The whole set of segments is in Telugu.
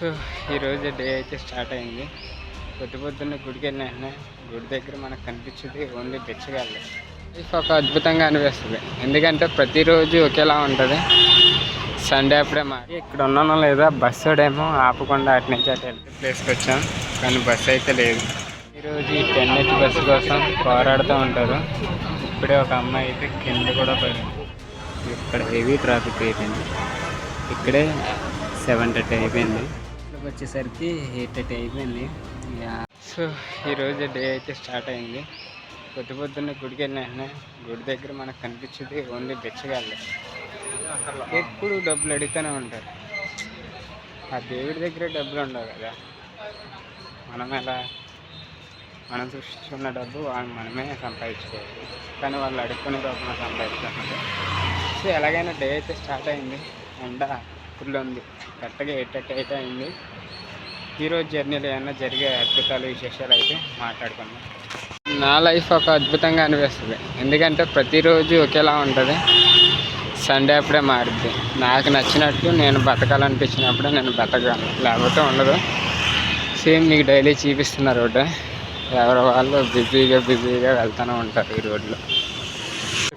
సో ఈరోజు డే అయితే స్టార్ట్ అయింది. పొద్దు పొద్దున్న గుడికి వెళ్ళిన గుడి దగ్గర మనకు కనిపించేది ఓన్లీ బెచ్చగాళ్ళే. లైఫ్ ఒక అద్భుతంగా అనిపిస్తుంది. ఎందుకంటే ప్రతిరోజు ఒకేలా ఉంటుంది. సండే అప్పుడే మా ఇక్కడ ఉన్నానో లేదా బస్సు ఏమో ఆపకుండా అటు నుంచి అటు వెళ్తే ప్లేస్కి వచ్చాం. కానీ బస్సు అయితే లేదు. ఈరోజు ఈ టెన్ హెచ్ బస్సు కోసం పోరాడుతూ ఉంటారు. ఇప్పుడే ఒక అమ్మాయి అయితే కింద కూడా పడింది. ఇక్కడ హెవీ ట్రాఫిక్ అయిపోయింది. ఇక్కడే సెవెన్ థర్టీ అయిపోయింది. వచ్చేసరికి ఎయిట్ థర్టీ అయిపోయింది. సో ఈరోజు డే అయితే స్టార్ట్ అయింది. పొద్దు పొద్దున్న గుడికి వెళ్ళిన గుడి దగ్గర మనకు కనిపించేది ఓన్లీ బెచ్చగాళ్ళే. ఎప్పుడు డబ్బులు అడుగుతూనే ఉంటారు. ఆ దేవుడి దగ్గర డబ్బులు ఉండవు కదా. మనం ఎలా మనం సృష్టించుకున్న డబ్బు వాళ్ళు మనమే సంపాదించుకోవాలి. కానీ వాళ్ళు అడుక్కునే డబ్బు మనం సంపాదించుకుంటే. సో ఎలాగైనా డే అయితే స్టార్ట్ అయింది. ఎండ ఫుల్ ఉంది. కరెక్ట్గా ఎయిట్ థర్టీ అయితే అయింది. ఈరోజు జర్నీలో ఏమైనా జరిగే అద్భుతాలు విశేషాలు అయితే మాట్లాడుకుందాం. నా లైఫ్ ఒక అద్భుతంగా అనిపిస్తుంది. ఎందుకంటే ప్రతిరోజు ఒకేలా ఉంటుంది. సండే అప్పుడే మారుద్ది. నాకు నచ్చినట్టు నేను బతకాలనిపించినప్పుడే నేను బతకగలను. లేకపోతే ఉండదు. సేమ్ మీకు డైలీ చూపిస్తున్న రోడ్డు. ఎవరి వాళ్ళు బిజీగా బిజీగా వెళ్తూనే ఉంటారు ఈ రోడ్లో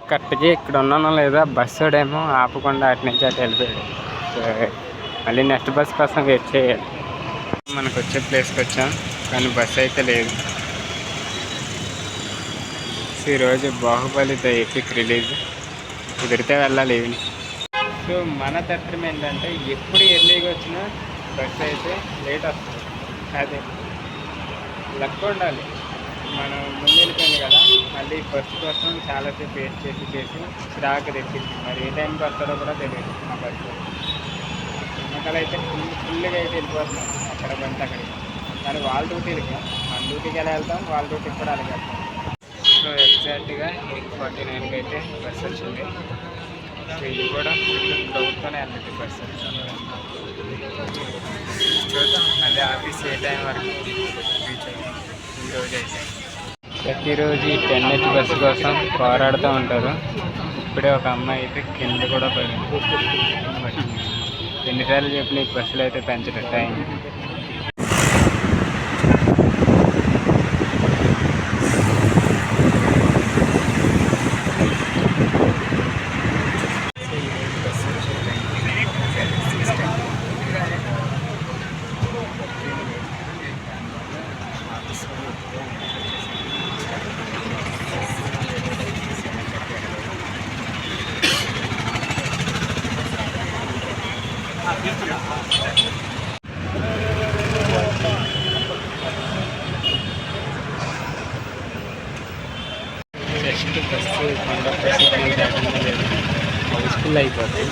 కరెక్ట్గా ఇక్కడ ఉన్నానో లేదా బస్సు ఏమో ఆపకుండా అటు నుంచి అటు వెళ్ళిపోయాడు. సో మళ్ళీ నెక్స్ట్ బస్ కోసం వెయిట్ చేయాలి. మనకు వచ్చే ప్లేస్కి వచ్చాం కానీ బస్సు అయితే లేదు ఈరోజు బాహుబలి ద ఎపిక్ రిలీజ్. కుదిరితే వెళ్ళాలి ఈవినింగ్. సో మన తత్వం ఏంటంటే ఎప్పుడు ఎర్లీగా వచ్చినా బస్సు అయితే లేట్ వస్తుంది. అదే. లక్ ఉండాలి. మనం ముందు వెళ్ళిపోయింది కదా మళ్ళీ బస్సు కోసం చాలాసేపు వెయిట్ చేసి చేసి చిరాకు తెప్పింది. మరి ఏ టైంకి వస్తారో కూడా తెలియదు మా బస్సు. వెనకాల అయితే ఫుల్ ఫుల్గా అయితే వెళ్ళిపోతున్నాం. అక్కడ బండి అక్కడికి. కానీ వాళ్ళ డ్యూటీలకి మన డ్యూటీకి ఎలా వెళ్తాం వాళ్ళ డ్యూటీకి కూడా అలాగే వెళ్తాం. సో ఎగ్జాక్ట్గా ఎయిట్ ఫార్టీ నైన్కి అయితే బస్సు వచ్చింది. సో ఇది కూడా ఫుల్ క్రౌడ్తోనే వెళ్ళింది బస్సు చూద్దాం అదే ఆఫీస్ ఏ టైం వరకు రీచ్ అయ్యింది ఈరోజు అయితే. ప్రతిరోజు ఈ టెన్ హెచ్ బస్సు కోసం పోరాడుతూ ఉంటారు. ఇప్పుడే ఒక అమ్మాయి అయితే కింద కూడా పడింది. ఎన్నిసార్లు చెప్పిన ఈ బస్సులు అయితే పెంచడం టైం నెక్స్ట్ బస్సు కండక్టర్ సీట్లు లేకుండా లేదు హౌస్ఫుల్ అయిపోతుంది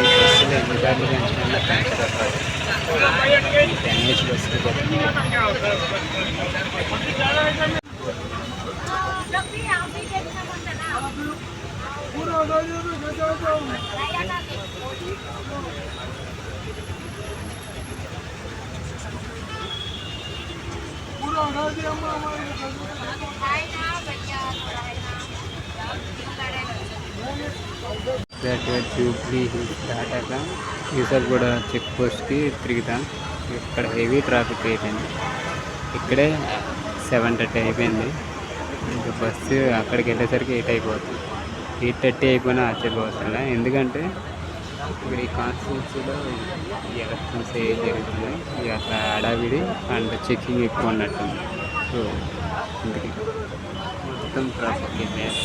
ఈ బస్సులు ఎన్ని సార్లు పెంచుకున్నా పెంచకపోతే టెన్ హెచ్ బస్సులు ఎగ్జాక్ట్గా జూబ్లీ హిల్స్ దాటాక ఈసారి కూడా చెక్ పోస్ట్కి తిరుగుతాం. ఇక్కడ హెవీ ట్రాఫిక్ అయిపోయింది. ఇక్కడే సెవెన్ థర్టీ అయిపోయింది. ఇంకా బస్సు అక్కడికి వెళ్ళేసరికి ఎయిట్ అయిపోతుంది. ఎయిట్ థర్టీ అయిపోయినా ఆశ్చర్యపోతున్నా ఎందుకంటే ఇక్కడ ఈ కాన్స్టిట్యూన్సీలో ఎలక్షన్స్ ఏ జరుగుతున్నాయి. ఇక అట్లా అడావిడి అండ్ చెకింగ్ ఎక్కువ ఉన్నట్టుంది. సో అందుకే మొత్తం ట్రాఫిక్ అయిపోయింది.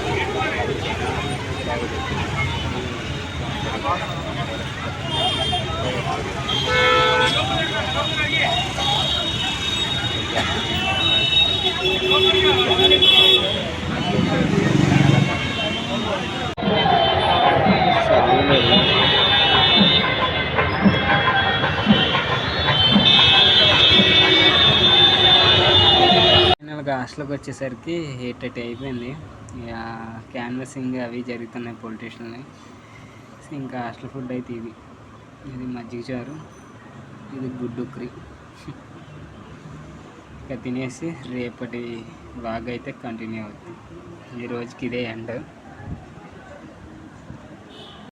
మనకు హాస్టల్కి వచ్చేసరికి ఎయిట్ థర్టీ అయిపోయింది. ఇక క్యాన్వసింగ్ అవి జరుగుతున్నాయి పొలిటీషియన్ని ఇంకా హాస్టల్ ఫుడ్ అయితే ఇది. ఇది మజ్జిగ చారు ఇది గుడ్డు క్రీ ఇక తినేసి రేపటి బాగా అయితే కంటిన్యూ అవుతుంది ఈ రోజుకి ఇదే ఎండ్